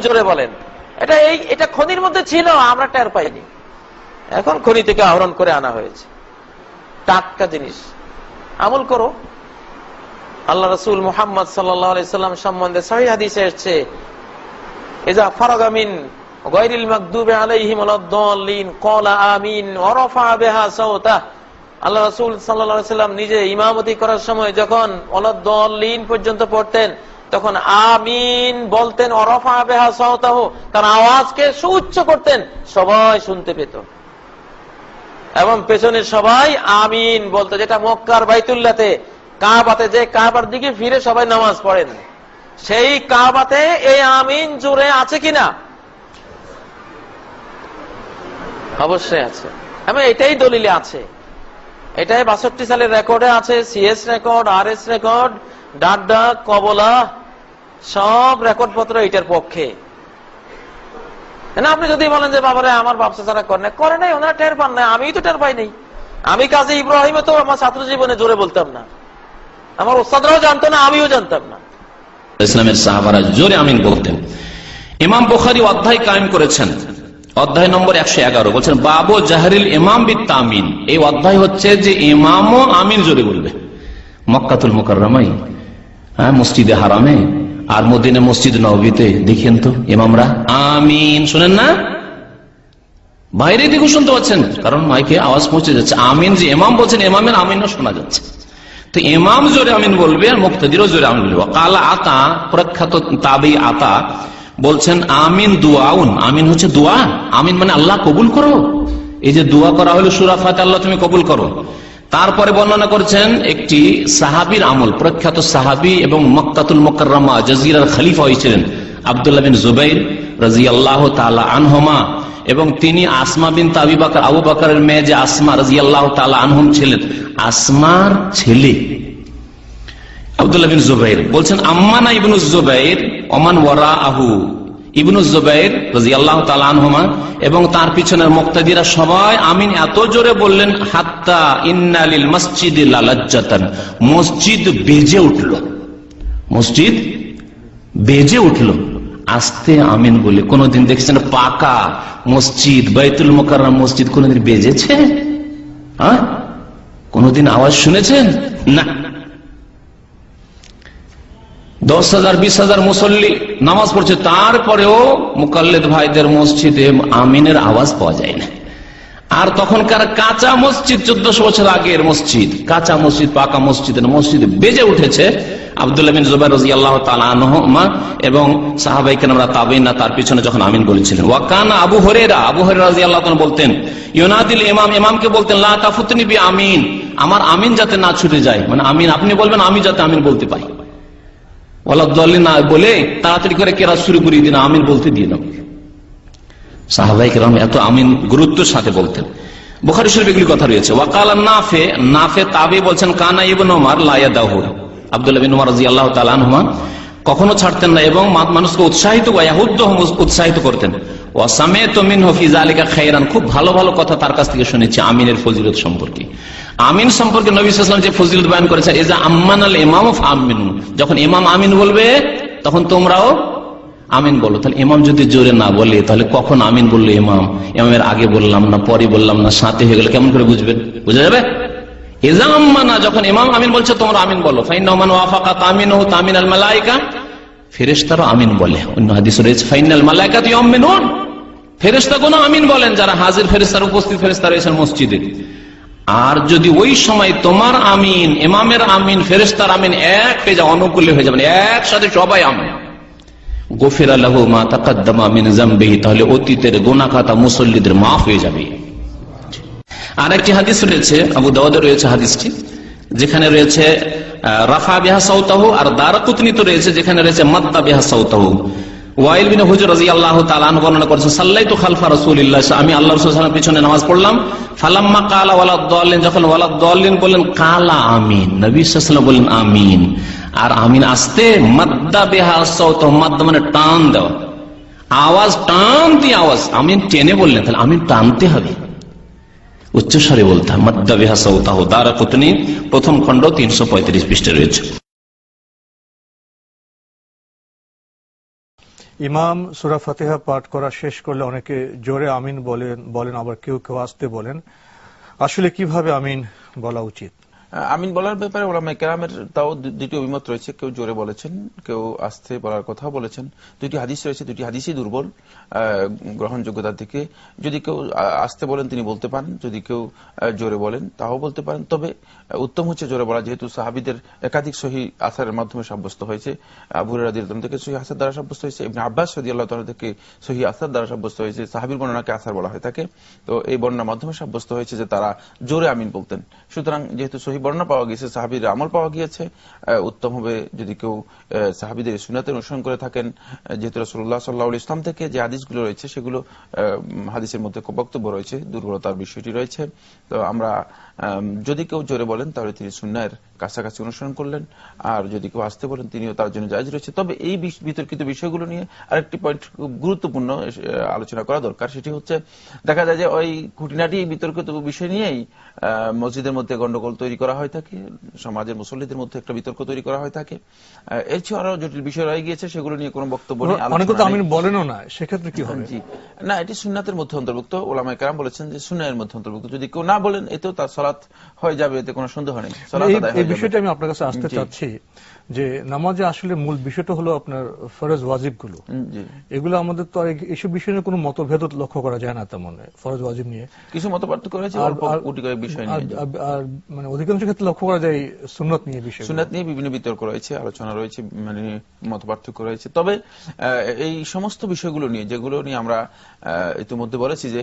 জোরে বলেন। এটা এই, এটা খনির মধ্যে ছিল, আমরা টের পাইনি। এখন খনি থেকে আহরণ করে আনা হয়েছে। টাটকা জিনিস। আমল করো। আল্লাহ রসুল মুহাম্মদ সাল্লাম সম্বন্ধে আল্লাহ রাসূল সাল্লাম নিজে ইমামতি করার সময় যখন ওয়ালাদ-দাল্লিন পর্যন্ত পড়তেন তখন আমিন বলতেন ওয়া রাফা বিহা সাওতাহু। তার আওয়াজকে সুউচ্চ করতেন, সবাই শুনতে পেত। এবং পেছনে সবাই আমিন বলতো, যেটা মক্কার বাইতুল্লাতে, কাবাতে, যে কাবার দিকে ফিরে সবাই নামাজ পড়েন। সেই কাবাতে এই আমিন জোরে আছে কিনা? অবশ্যই আছে। এবং এটাই দলিলে আছে। এটাই বাষট্টি সালের রেকর্ডে আছে, CS record R S record ডাড্ডা কবলা, সব রেকর্ড পত্র এটার পক্ষে আপনি যদি বলেন যে, বাবারে, আমার ব্যবসা ছাড়া করে করে নাই, ওনারা টের পান না আমি তো টের পাই নাই। আমি কাজে ইব্রাহিমে তো আমার ছাত্র জীবনে জোরে বলতাম না। আমার ওস্তাদরাও জানতো না, আমিও জানতাম না। ইসলামের সাহাবারা জোরে আমিন বলতেন। ইমাম বুখারি অধ্যায় কায়েম করেছেন। অধ্যায় নম্বর একশো এগারো। বলছেন, বাবু জাহরিল ইমাম বিত্তা আমিন এই অধ্যায় হচ্ছে যে, ইমামও আমিন জোরে বলবে। মক্কাতুল মোকাররামাই। হ্যাঁ মসজিদে হারামে আর মদিনে মসজিদ নবীতে, দেখেন তো, ইমামরা। আমিন, শোনেন না? বাইরে দিকে শুনতে পাচ্ছেন? কারণ মাইকে আওয়াজ পৌঁছে যাচ্ছে। আমিন যে ইমাম বলছেন, ইমামের আমিনও শোনা যাচ্ছে। জোরে আমিন বলবে আর মুক্তাদিরও জোরে আমিন বলবে। কালা আতা, প্রখ্যাত তাবি আতা বলছেন, আমিন দুয়াউন আমিন হচ্ছে দোয়া আমিন মানে আল্লাহ কবুল করো। এই যে দোয়া করা হলো সুরাফাতে, আল্লাহ তুমি কবুল করো। তারপরে বর্ণনা করছেন একটি সাহাবির আমল, প্রখ্যাত সাহাবি এবং মক্কাতুল মকরমা জাজিরার খালিফা হয়েছিলেন আবদুল্লাহ বিন জুবাইর রাজি আল্লাহ তালা আনহমা এবং তিনি আসমা বিন তাবি বাকার, আবু বাকারের মেয়ে যে আসমা রাজি আল্লাহ তালা আনহম ছিলেন। আসমার ছেলে আবদুল্লাহ বিন জুবাইর। বলছেন, আম্মানা ইবনু জুবাইর, ওমান ওয়ারা আহু এবং তার সবাই আমিন এত জোরে বললেন ইন্নালিল মসজিদ মসজিদ বেজে উঠল। মসজিদ বেজে উঠল। আস্তে আমিন বলে, কোনদিন দেখছেন পাকা মসজিদ, বাইতুল মোকার মসজিদ কোনদিন বেজেছে? হ্যাঁ? কোনদিন আওয়াজ শুনেছেন? না। দশ হাজার, বিশ হাজার মুসল্লি নামাজ পড়ছে। তারপরেও মুকাল্লেদ ভাইদের মসজিদে আমিনের আওয়াজ পাওয়া যায় না। আর তখনকার কাঁচা মসজিদ, চোদ্দশো বছর আগের মসজিদ, কাঁচা মসজিদ, পাকা মসজিদের মসজিদ বেজে উঠেছে। এবং সাহাবাই তার পিছনে যখন আমিন বলেছিলেন। আবু হরেরা আবু হরে বলতেন ইমাম, ইমামকে বলতেন আমিন, আমার আমিন যাতে না ছুটে যায়। মানে আমিন, আপনি বলবেন, আমি যাতে আমিন বলতে পাই তাড়াতাড়ি করে কেরা শুরু করিয়ে দিন, আমিন বলতে দিয়ে দাও। সাহাবাই কেরাম এত আমিন গুরুত্বের সাথে বলতেন। বোখারি শরীফ এগুলি কথা রয়েছে। ওয়াকাল নাফে নাফে তাবে বলছেন, কানা ইবন ওমর লাইয়া দাহুর আবদুল্লাহ বিন ওমর রাজি কখনো ছাড়তেন না এবং মানুষকে উৎসাহিত উৎসাহিত করতেন। ওয়াসামে তমিন হফিজ আলিকা খাইরান। খুব ভালো ভালো কথা তার কাছ থেকে শুনেছি আমিনের ফজিলত সম্পর্কে। আমিন সম্পর্কে নবী ইসলাম যে ফজিলত বয়ান করেছে এ যে আম্মান আল ইমাম আমিন যখন ইমাম আমিন বলবে, তখন তোমরাও আমিন বলো। তাহলে ইমাম যদি জোরে না বলে, তাহলে কখন আমিন বলল ইমাম? ইমামের আগে বললাম না, পরে বললাম না, সাথে হয়ে গেলে কেমন করে বুঝবেন বুঝা যাবে? এজাম্মানা যখন ইমাম আমিন বলছে, তোমরা আমিন বলো। ফাইন তামিন ও তামিন আল মালাইকা। ফেরেস্তারও আমিন বলে। অন্য হাদিস রয়েছে, ফাইনাল মালাইকা তুই অমিন ফেরেস্তা কোনো আমিন বলেন, যারা হাজির ফেরেস্তার উপস্থিত ফেরেস্তা রয়েছেন মসজিদে। আর যদি ওই সময় তোমার আমিন, ইমামের আমিন ফেরেস্তার আমিন এক হয়ে যায়, অনুকূলে হয়ে যাবেন একসাথে সবাই আমিন। গোফের আল্লাহ মা তাকাদ্দামা মিন জামবিহি, তাহলে অতীতের গোনা খাতা মুসল্লিদের মাফ হয়ে যাবে। আর একটি হাদিস রয়েছে, আবু দাওয়াদে রয়েছে হাদিসটি। যেখানে রয়েছে রাফা বিহা সৌতাহু আর দারাকুতনি তো রয়েছে, যেখানে রয়েছে মাদ্দা বিহা সৌতাহু নামাজ পড়লাম। ফালাম্মা কালা যখন কালা আমিন নবী আমিন আর আমিন আসতে মাদ্দা বেহা মানে টান আওয়াজ টান আওয়াজ, আমিন টেনে বললেন, তাহলে আমিন টানতে হবে। উচ্চস্বরে বলতাম মাদ্দা বেহা সৌতাহ দারা কুতনি প্রথম খণ্ড তিনশো পঁয়ত্রিশ পৃষ্ঠে রয়েছে। ইমাম সুরা ফাতেহা পাঠ করা শেষ করলে অনেকে জোরে আমিন বলেন বলেন, আবার কেউ কেউ আসতে বলেন। আসলে কীভাবে আমিন বলা উচিত? আমিন বলার ব্যাপারে ওলামা কেরামের তাও দুটি অভিমত রয়েছে। কেউ জোরে বলেছেন, কেউ আস্তে বলার কথা বলেছেন। দুটি হাদিস রয়েছে, দুটি হাদিসই দুর্বল গ্রহণযোগ্যতার দিকে। যদি কেউ আস্তে বলেন, তিনি বলতে পারেন। যদি কেউ জোরে বলেন, তাও বলতে পারেন। তবে উত্তম হচ্ছে জোরে বলা। যেহেতু সাহাবিদের একাধিক সহি আসারের মাধ্যমে সাব্যস্ত হয়েছে আবুর রাদির থেকে সহি আসার দ্বারা সাব্যস্ত হয়েছে, ইবনে আব্বাস সদি আল্লাহ থেকে সহি আসার দ্বারা সাব্যস্ত হয়েছে, সাহাবির বর্ণনাকে আসার বলা হয়ে থাকে। তো এই বর্ণনার মাধ্যমে সাব্যস্ত হয়েছে যে তারা জোরে আমিন বলতেন। সুতরাং যেহেতু সহি বর্ণনা পাওয়া গেছে সাহাবির আমল পাওয়া গিয়েছে। উত্তম হবে যদি কেউ সাহাবিদের সুনাতে অনুসরণ করে থাকেন। যেহেতু রসুল্লাহ সাল্লাহ ইসলাম থেকে যে হাদিসগুলো রয়েছে সেগুলো হাদিসের মধ্যে বক্তব্য রয়েছে দুর্বলতার বিষয়টি রয়েছে। তো আমরা আম, যদি কেউ জোরে বলেন তাহলে তিনি সুন্নায়ের কাছাকাছি অনুসরণ করলেন। আর যদি কেউ আসতে বলেন তিনিও তার জন্য জায়জ রয়েছে। তবে এই বিতর্কিত বিষয়গুলো নিয়ে আরেকটি পয়েন্ট খুব গুরুত্বপূর্ণ আলোচনা করা দরকার। সেটি হচ্ছে দেখা যায় যে ওই খুঁটিনাটি এই বিতর্কিত বিষয় নিয়েই মসজিদের মধ্যে গন্ডগোল তৈরি করা হয় থাকে সমাজের মুসল্লিদের মধ্যে একটা বিতর্ক তৈরি করা হয় থাকে। এর চেয়ে আরও জটিল বিষয় রয়ে গিয়েছে সেগুলো নিয়ে কোনো বক্তব্য নেই অনেকে তো নেই। বলেনও না সেক্ষেত্রে কি হবে? জি। না এটি সুন্নাতের মধ্যে অন্তর্ভুক্ত। ওলামায়ে কেরাম বলেছেন যে সুন্নায়ের মধ্যে অন্তর্ভুক্ত। যদি কেউ না বলেন এতেও তার সলাৎ হয়ে যাবে এতে কোনো সন্দেহ নেই। সলাৎ বিষয়টা আমি আপনার কাছে আসতে চাচ্ছি যে নামাজে আসলে মূল বিষয়টা হলো আপনার ফরজ ওয়াজিবগুলো এগুলো আমাদের তো আর এই- বিষয় নিয়ে কোনো মতভেদ লক্ষ্য করা যায় না তেমন ফরজ ওয়াজিব নিয়ে। কিছু মত পার্থক্য রয়েছে আর- মানে অধিকাংশ ক্ষেত্রে লক্ষ্য করা যায় সুন্নত নিয়ে বিষয় সুন্নাত নিয়ে বিভিন্ন বিতর্ক রয়েছে আলোচনা রয়েছে মানে মত পার্থক্য রয়েছে। তবে আহ, এই সমস্ত বিষয়গুলো নিয়ে যেগুলো নিয়ে আমরা ইতিমধ্যে বলেছি যে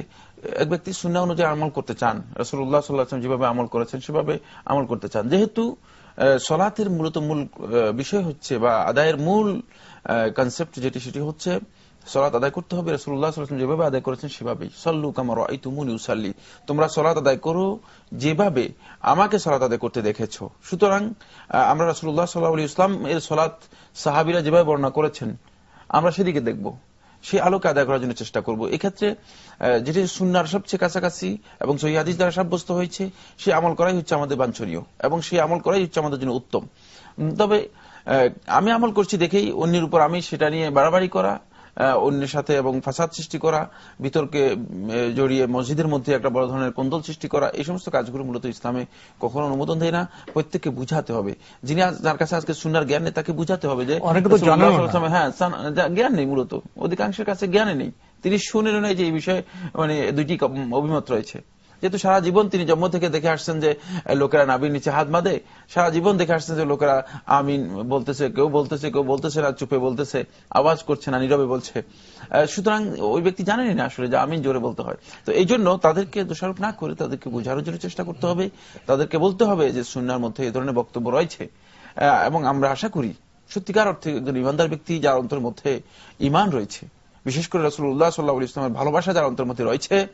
এক ব্যক্তি সুন্না অনুযায়ী আমল করতে চান রসুল্লাহ সাল্লাহ যেভাবে আমল করেছেন, সেভাবে আমল করতে চান। যেহেতু সলাতের মূলত মূল বিষয় হচ্ছে বা আদায়ের মূল কনসেপ্ট যেটি, সেটি হচ্ছে সলাত আদায় করতে হবে। রসুল্লাহ সাল্লাম যেভাবে আদায় করেছেন, সেভাবেই। সল্লু কামার আই তুমুন ইউসাল্লি। তোমরা সলাত আদায় করো যেভাবে আমাকে সলাত আদায় করতে দেখেছ। সুতরাং আমরা রসুল্লাহ সাল্লাহ ইসলাম এর সলাত সাহাবিরা যেভাবে বর্ণনা করেছেন, আমরা সেদিকে দেখব। সেই আলোকে আদায় করার জন্য চেষ্টা করব। এক্ষেত্রে যেটি সুনার সবচেয়ে কাছাকাছি এবং সহি দ্বারা সাব্যস্ত হয়েছে, সে আমল করাই হচ্ছে আমাদের বাঞ্ছনীয় এবং সেই আমল করাই হচ্ছে আমাদের জন্য উত্তম। তবে আমি আমল করছি দেখেই অন্যের উপর আমি সেটা নিয়ে বাড়াবাড়ি করা অন্যের সাথে এবং ফাসাদ সৃষ্টি করা বিতর্কে জড়িয়ে মসজিদের মধ্যে একটা বড় ধরনের কোন্দল সৃষ্টি করা এই সমস্ত কাজগুলো মূলত ইসলামে কখনো অনুমোদন দেয় না। প্রত্যেককে বুঝাতে হবে। যিনি যার কাছে আজকে সুনার জ্ঞান নেই তাকে বুঝাতে হবে যে হ্যাঁ জ্ঞান নেই মূলত। অধিকাংশের কাছে জ্ঞানে নেই। তিনি শুনেন নাই যে এই বিষয়ে মানে দুইটি অভিমত রয়েছে। যেহেতু সারা জীবন তিনি জন্ম থেকে দেখে আসছেন যে লোকেরা নাবির নিচে হাত বাঁধে, সারা জীবন দেখে আসছেন যে, লোকেরা আমিন বলতেছে, কেউ বলতেছে কেউ বলতেছে না, চুপে বলতেছে, আওয়াজ করছে না, নীরবে বলছে। সুতরাং ওই ব্যক্তি জানেনই না আসলে যে আমিন জোরে বলতে হয়। তো এই জন্য তাদেরকে দোষারোপ না করে তাদেরকে বোঝানোর জন্য চেষ্টা করতে হবে, তাদেরকে বলতে হবে যে, সুন্নার মধ্যে এই ধরনের বক্তব্য রয়েছে। এবং আমরা আশা করি সত্যিকার অর্থে একজন ইমানদার ব্যক্তি যার অন্তর মধ্যে ইমান রয়েছে। বিশেষ করে রসুল্লাহ সাল্লাহ ইসলামের ভালোবাসা যার অন্তর মধ্যে রয়েছে,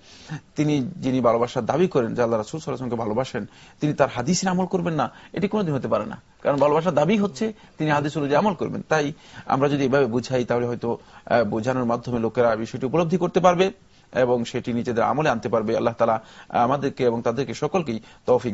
তিনি যিনি ভালোবাসার দাবি করেন যে আল্লাহ রসুল সাল্লাহামকে ভালোবাসেন, তিনি তার হাদিসের আমল করবেন না, এটি কোনোদিন হতে পারে না। কারণ ভালোবাসার দাবি হচ্ছে তিনি হাদিস অনুযায়ী আমল করবেন। তাই আমরা যদি এভাবে বুঝাই, তাহলে হয়তো বোঝানোর মাধ্যমে লোকেরা বিষয়টি উপলব্ধি করতে পারবে এবং সেটি নিজেদের আমলে আনতে পারবে। আল্লাহ তালা আমাদেরকে এবং তাদেরকে সকলকেই তৌফিক